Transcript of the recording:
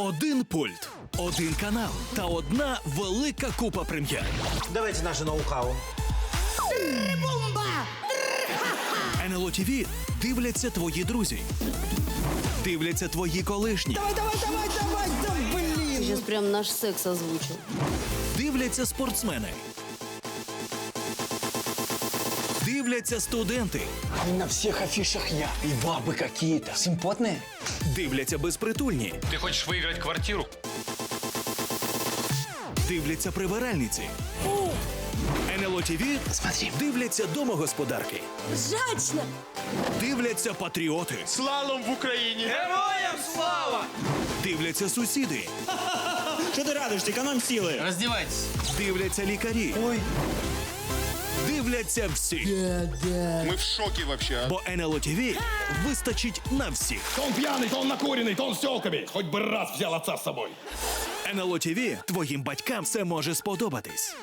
Один пульт, один канал та одна велика купа прем'єр. Давайте наше ноу-хау. НЛО ТВ дивляться твої друзі. Дивляться твої колишні. Давай, давай, давай, давай, да блін! Сейчас прям наш секс озвучил. Дивляться спортсмени. Дивляться студенти. На всех афишах я. И бабы какие-то. Симпотные? Дивляться безпритульні. Ты хочешь выиграть квартиру? Дивляться прибиральниці. НЛО ТВ Смотри. дивляться домогосподарки. Жачно! Дивляться патріоти. Слалом в Украине! Дивляться сусіди. Що ти радиш? Економ сили. Раздевайтесь. Дивляться лікарі. Ой. Дивляться всі. Мы в шоке вообще. Бо НЛО ТВ вистачить на всіх. То он пьяный, то он накуренный, то он с телками. Хоть бы раз взял отца с собой. НЛО ТВ твоїм батькам все може сподобатись.